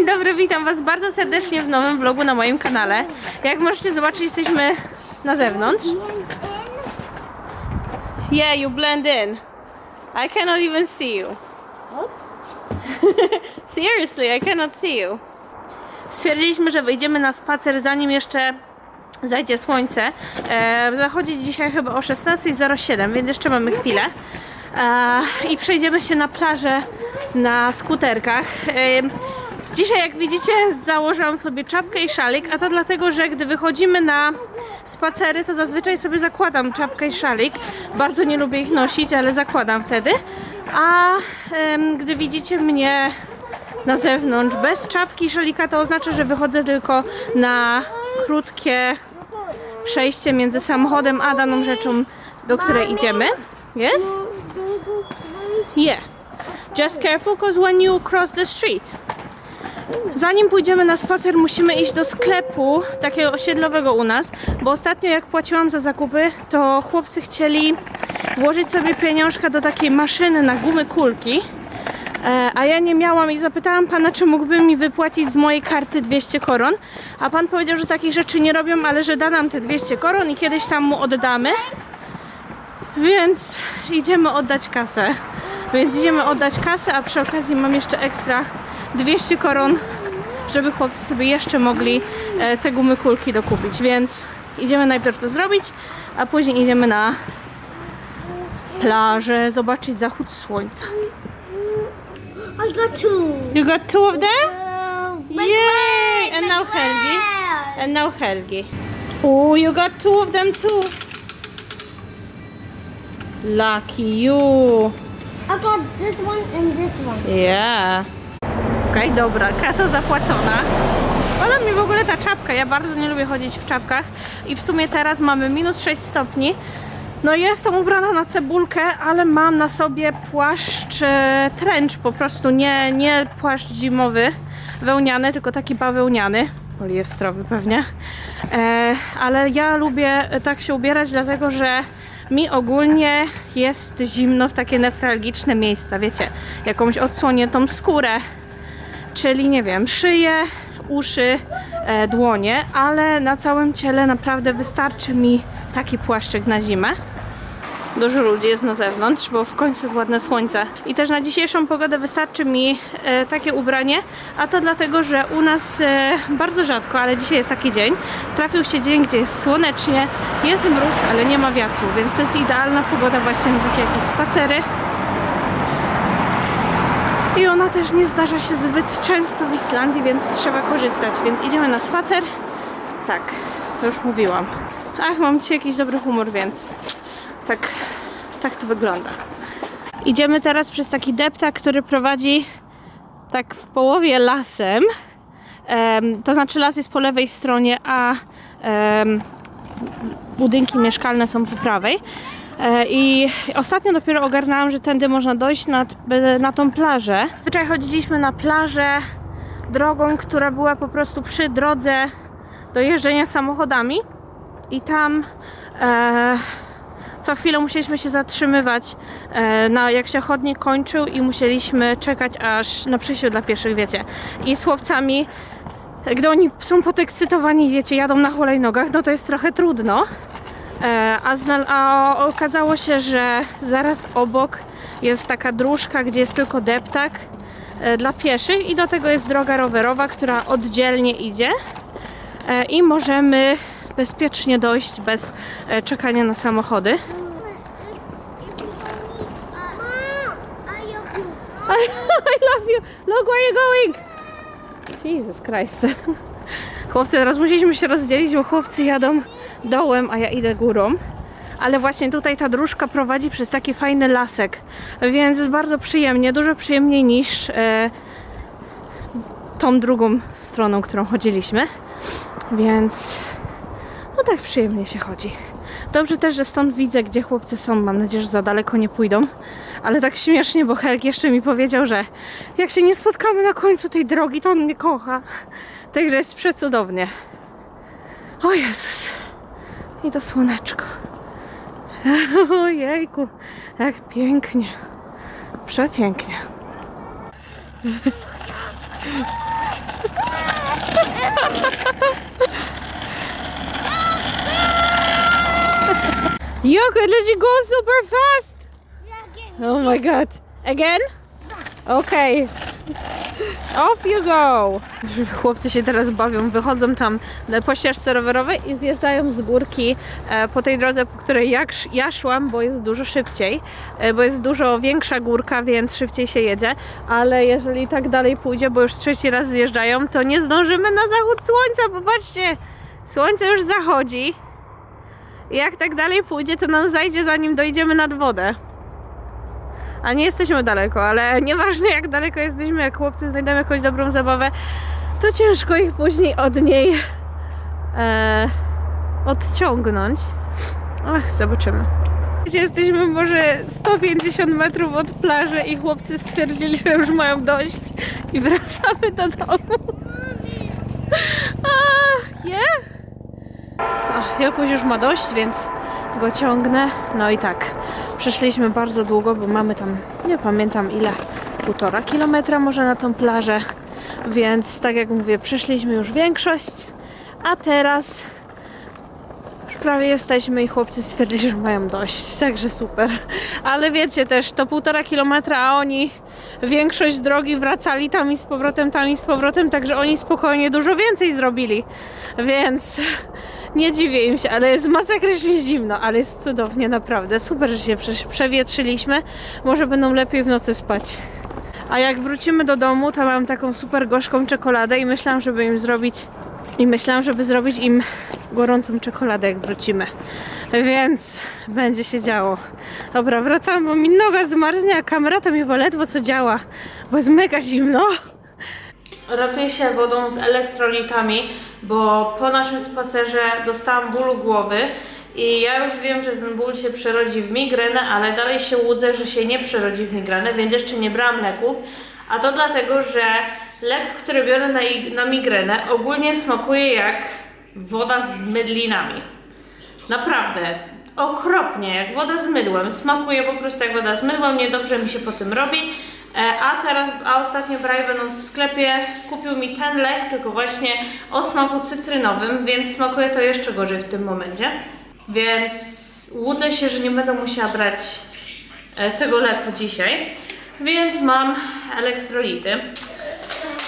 Dzień dobry, witam Was bardzo serdecznie w nowym vlogu na moim kanale. Jak możecie zobaczyć, jesteśmy na zewnątrz. Yeah, you blend in. I cannot even see you. Seriously, I cannot see you. Stwierdziliśmy, że wyjdziemy na spacer zanim jeszcze zajdzie słońce. E, zachodzi dzisiaj chyba o 16.07, więc jeszcze mamy chwilę. E, I przejdziemy się na plażę na skuterkach. E, dzisiaj, jak widzicie, założyłam sobie czapkę i szalik, a to dlatego, że gdy wychodzimy na spacery, to zazwyczaj sobie zakładam czapkę i szalik. Bardzo nie lubię ich nosić, ale zakładam wtedy. A gdy widzicie mnie na zewnątrz bez czapki i szalika, to oznacza, że wychodzę tylko na krótkie przejście między samochodem a daną rzeczą, do której idziemy. Yes? Yeah. Just careful, because when you cross the street. Zanim pójdziemy na spacer, musimy iść do sklepu takiego osiedlowego u nas, bo ostatnio jak płaciłam za zakupy, to chłopcy chcieli włożyć sobie pieniążka do takiej maszyny na gumy kulki. E, a ja nie miałam i zapytałam pana, czy mógłby mi wypłacić z mojej karty 200 koron. A pan powiedział, że takich rzeczy nie robią, ale że da nam te 200 koron i kiedyś tam mu oddamy. Więc idziemy oddać kasę. Więc idziemy oddać kasę, a przy okazji mam jeszcze ekstra 200 koron, żeby chłopcy sobie jeszcze mogli e, te gumy kulki dokupić. Więc idziemy najpierw to zrobić, a później idziemy na plażę, zobaczyć zachód słońca. I got two. You got two of them? Uh, Yay! And now Helgi. And now Helgi. Oh, you got two of them too. Lucky you. I got this one and this one. Yeah. Okej, dobra, kasa zapłacona. Spada mi w ogóle ta czapka. Ja bardzo nie lubię chodzić w czapkach. I w sumie teraz mamy minus 6 stopni. No jestem ubrana na cebulkę, ale mam na sobie płaszcz e, trench po prostu, nie, nie płaszcz zimowy, wełniany, tylko taki bawełniany, poliestrowy pewnie. E, ale ja lubię tak się ubierać, dlatego że mi ogólnie jest zimno w takie nefralgiczne miejsca, wiecie, jakąś odsłoniętą skórę, czyli nie wiem, szyję, uszy, e, dłonie, ale na całym ciele naprawdę wystarczy mi taki płaszczyk na zimę. Dużo ludzi jest na zewnątrz, bo w końcu jest ładne słońce. I też na dzisiejszą pogodę wystarczy mi e, takie ubranie, a to dlatego, że u nas e, bardzo rzadko, ale dzisiaj jest taki dzień, trafił się dzień, gdzie jest słonecznie, jest mróz, ale nie ma wiatru, więc to jest idealna pogoda właśnie na takie jakieś spacery. I ona też nie zdarza się zbyt często w Islandii, więc trzeba korzystać. Więc idziemy na spacer. Tak, to już mówiłam. Ach, mam dzisiaj jakiś dobry humor, więc tak, tak to wygląda. Idziemy teraz przez taki deptak, który prowadzi tak w połowie lasem. Em, to znaczy las jest po lewej stronie, a em, budynki mieszkalne są po prawej. E, I ostatnio dopiero ogarnęłam, że tędy można dojść na, na tą plażę. Wczoraj chodziliśmy na plażę drogą, która była po prostu przy drodze do jeżdżenia samochodami. I tam e, co chwilę musieliśmy się zatrzymywać, e, na, jak się chodnik kończył i musieliśmy czekać aż na przejściu dla pieszych, wiecie. I z chłopcami gdy oni są podekscytowani, wiecie, jadą na hulajnogach, no to jest trochę trudno. E, A, a okazało się, że zaraz obok jest taka dróżka, gdzie jest tylko deptak e, dla pieszych i do tego jest droga rowerowa, która oddzielnie idzie E, i możemy bezpiecznie dojść bez czekania na samochody. I love you. You. Look where you're going. Jesus Christ. Chłopcy, teraz musieliśmy się rozdzielić, bo chłopcy jadą dołem, a ja idę górą. Ale właśnie tutaj ta dróżka prowadzi przez taki fajny lasek, więc jest bardzo przyjemnie, dużo przyjemniej niż e, tą drugą stroną, którą chodziliśmy. Więc no tak przyjemnie się chodzi. Dobrze też, że stąd widzę, gdzie chłopcy są. Mam nadzieję, że za daleko nie pójdą. Ale tak śmiesznie, bo Helg jeszcze mi powiedział, że jak się nie spotkamy na końcu tej drogi, to on mnie kocha. Także jest przecudownie. O Jezus. I to słoneczko. Ojejku, jak pięknie. Przepięknie. Joko, did you go super fast? Yeah, again. Oh my god. Again? Okay. Off you go! Chłopcy się teraz bawią, wychodzą tam po ścieżce rowerowej i zjeżdżają z górki e, po tej drodze, po której jak, ja szłam, bo jest dużo szybciej, e, bo jest dużo większa górka, więc szybciej się jedzie, ale jeżeli tak dalej pójdzie, bo już trzeci raz zjeżdżają, to nie zdążymy na zachód słońca, popatrzcie! Słońce już zachodzi. Jak tak dalej pójdzie, to nam zajdzie zanim dojdziemy nad wodę. A nie jesteśmy daleko, ale nieważne jak daleko jesteśmy, jak chłopcy znajdą jakąś dobrą zabawę, to ciężko ich później od niej e, odciągnąć. Ach, zobaczymy. Jesteśmy może 150 metrów od plaży i chłopcy stwierdzili, że już mają dość i wracamy do domu. Ach, je? Ach, Jakuś już ma dość, więc go ciągnę. No i tak, przeszliśmy bardzo długo, bo mamy tam, nie pamiętam ile, półtora kilometra może na tą plażę. Więc tak jak mówię, przeszliśmy już większość, a teraz już prawie jesteśmy i chłopcy stwierdzili, że mają dość, także super. Ale wiecie też, to półtora kilometra, a oni większość drogi wracali tam i z powrotem, tam i z powrotem, także oni spokojnie dużo więcej zrobili. Więc nie dziwię im się, ale jest masakrycznie zimno, ale jest cudownie, naprawdę. Super, że się prze- przewietrzyliśmy. Może będą lepiej w nocy spać. A jak wrócimy do domu, to mam taką super gorzką czekoladę i myślałam, żeby im zrobić i myślałam, żeby zrobić im gorącą czekoladę, jak wrócimy. Więc będzie się działo. Dobra, wracam, bo mi noga zmarznie, a kamera to mi chyba ledwo co działa, bo jest mega zimno. Ratuję się wodą z elektrolitami, bo po naszym spacerze dostałam bólu głowy i ja już wiem, że ten ból się przerodzi w migrenę, ale dalej się łudzę, że się nie przerodzi w migrenę, więc jeszcze nie brałam leków. A to dlatego, że lek, który biorę na, na migrenę ogólnie smakuje jak woda z mydlinami. Naprawdę, okropnie, jak woda z mydłem. Smakuje po prostu jak woda z mydłem, niedobrze mi się po tym robi. E, A teraz, a ostatnio Braj będąc w sklepie kupił mi ten lek, tylko właśnie o smaku cytrynowym, więc smakuje to jeszcze gorzej w tym momencie. Więc łudzę się, że nie będę musiała brać e, tego leku dzisiaj. Więc mam elektrolity.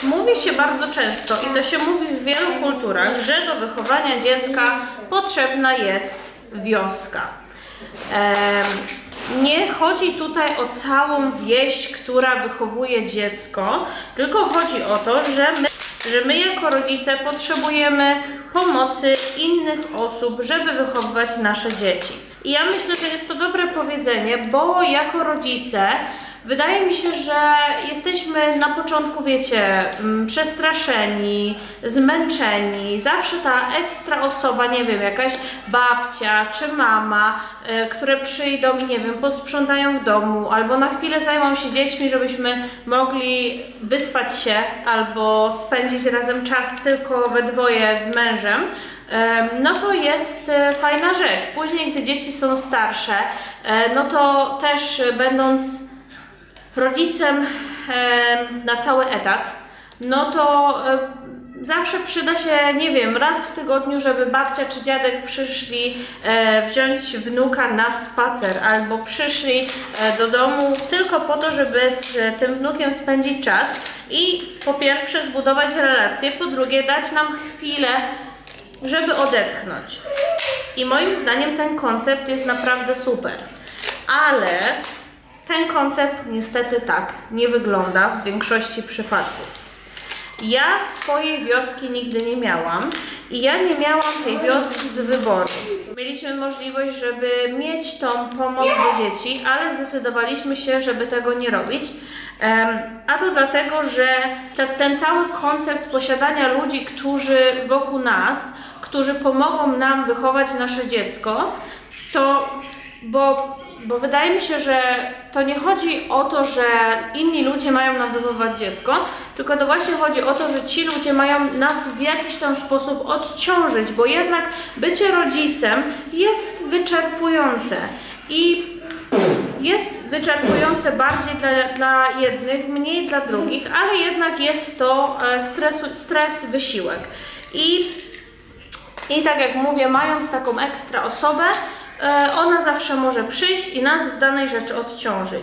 Mówi się bardzo często i to się mówi w wielu kulturach, że do wychowania dziecka potrzebna jest wioska. Em, nie chodzi tutaj o całą wieś, która wychowuje dziecko, tylko chodzi o to, że my, że my jako rodzice potrzebujemy pomocy innych osób, żeby wychowywać nasze dzieci. I ja myślę, że jest to dobre powiedzenie, bo jako rodzice Wydaje mi się, że jesteśmy na początku, wiecie, mm, przestraszeni, zmęczeni. Zawsze ta ekstra osoba, nie wiem, jakaś babcia czy mama, y, które przyjdą i nie wiem, posprzątają w domu albo na chwilę zajmą się dziećmi, żebyśmy mogli wyspać się albo spędzić razem czas tylko we dwoje z mężem. Em, No to jest e, fajna rzecz. Później, gdy dzieci są starsze, e, no to też e, będąc rodzicem em, na cały etat, no to zawsze przyda się, nie wiem, raz w tygodniu, żeby babcia czy dziadek przyszli e, wziąć wnuka na spacer albo przyszli e, do domu tylko po to, żeby z tym wnukiem spędzić czas i po pierwsze zbudować relacje, po drugie dać nam chwilę, żeby odetchnąć. I moim zdaniem ten koncept jest naprawdę super. Ale ten koncept niestety tak nie wygląda w większości przypadków. Ja swojej wioski nigdy nie miałam i ja nie miałam tej wioski z wyboru. Mieliśmy możliwość, żeby mieć tą pomoc do dzieci, ale zdecydowaliśmy się, żeby tego nie robić. A to dlatego, że te, ten cały koncept posiadania ludzi, którzy wokół nas, którzy pomogą nam wychować nasze dziecko, to bo, bo wydaje mi się, że to nie chodzi o to, że inni ludzie mają nam wychowywać dziecko, tylko to właśnie chodzi o to, że ci ludzie mają nas w jakiś tam sposób odciążyć, bo jednak bycie rodzicem jest wyczerpujące. I jest wyczerpujące bardziej dla, dla jednych, mniej dla drugich, ale jednak jest to e, stres, stres wysiłek. I i tak jak mówię, mając taką ekstra osobę, ona zawsze może przyjść i nas w danej rzeczy odciążyć.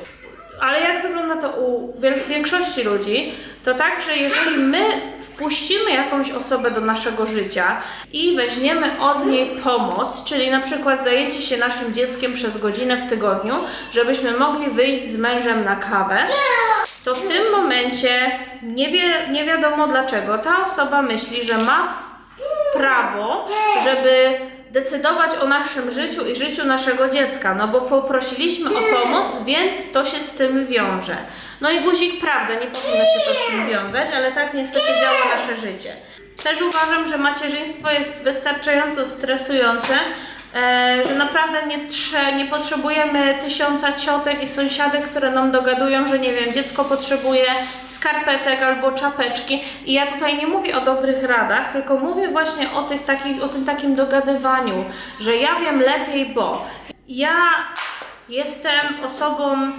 Ale jak wygląda to u większości ludzi, to tak, że jeżeli my wpuścimy jakąś osobę do naszego życia i weźmiemy od niej pomoc, czyli na przykład zajęcie się naszym dzieckiem przez godzinę w tygodniu, żebyśmy mogli wyjść z mężem na kawę, to w tym momencie nie, wie, nie wiadomo dlaczego ta osoba myśli, że ma prawo, żeby decydować o naszym życiu i życiu naszego dziecka, no bo poprosiliśmy o pomoc, więc to się z tym wiąże. No i guzik, prawda, nie powinno się to z tym wiązać, ale tak niestety działa nasze życie. Też uważam, że macierzyństwo jest wystarczająco stresujące, że naprawdę nie, trze, nie potrzebujemy tysiąca ciotek i sąsiadek, które nam dogadują, że nie wiem, dziecko potrzebuje skarpetek albo czapeczki. I ja tutaj nie mówię o dobrych radach, tylko mówię właśnie o, tych takich, o tym takim dogadywaniu, że ja wiem lepiej, bo ja jestem osobą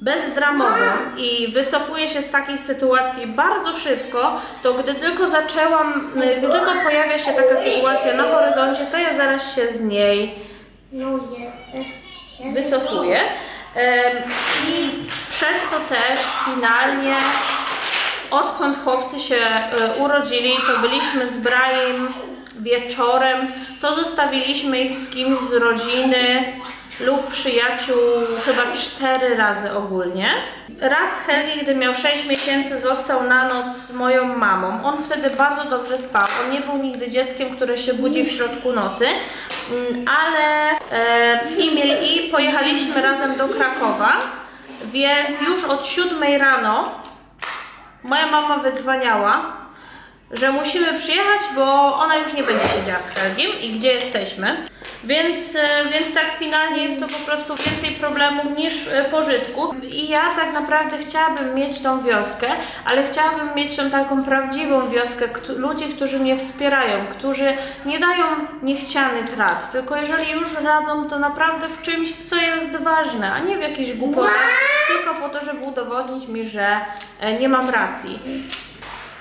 bezdramową i wycofuję się z takiej sytuacji bardzo szybko, to gdy tylko zaczęłam, gdy tylko pojawia się taka sytuacja na horyzoncie, to ja zaraz się z niej wycofuję. I przez to też finalnie, odkąd chłopcy się e, urodzili, to byliśmy z Brajem wieczorem, to zostawiliśmy ich z kimś z rodziny lub przyjaciół chyba cztery razy ogólnie. Raz Helgi, gdy miał 6 miesięcy, został na noc z moją mamą. On wtedy bardzo dobrze spał. On nie był nigdy dzieckiem, które się budzi w środku nocy, Mm, ale e, i, mieli, i pojechaliśmy razem do Krakowa, więc już od 7 rano moja mama wydzwaniała, że musimy przyjechać, bo ona już nie będzie siedziała z Helgiem i gdzie jesteśmy. Więc, e, więc tak finalnie jest to po prostu więcej problemów niż e, pożytku. I ja tak naprawdę chciałabym mieć tą wioskę, ale chciałabym mieć tą taką prawdziwą wioskę, ludzi, którzy mnie wspierają, którzy nie dają niechcianych rad, tylko jeżeli już radzą, to naprawdę w czymś, co jest ważne, a nie w jakichś głupotach, tylko po to, żeby udowodnić mi, że e, nie mam racji.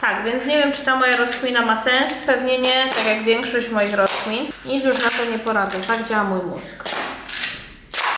Tak, więc nie wiem, czy ta moja rozkmina ma sens. Pewnie nie, tak jak większość moich rozkmin. Nic już na to nie poradzę. Tak działa mój mózg.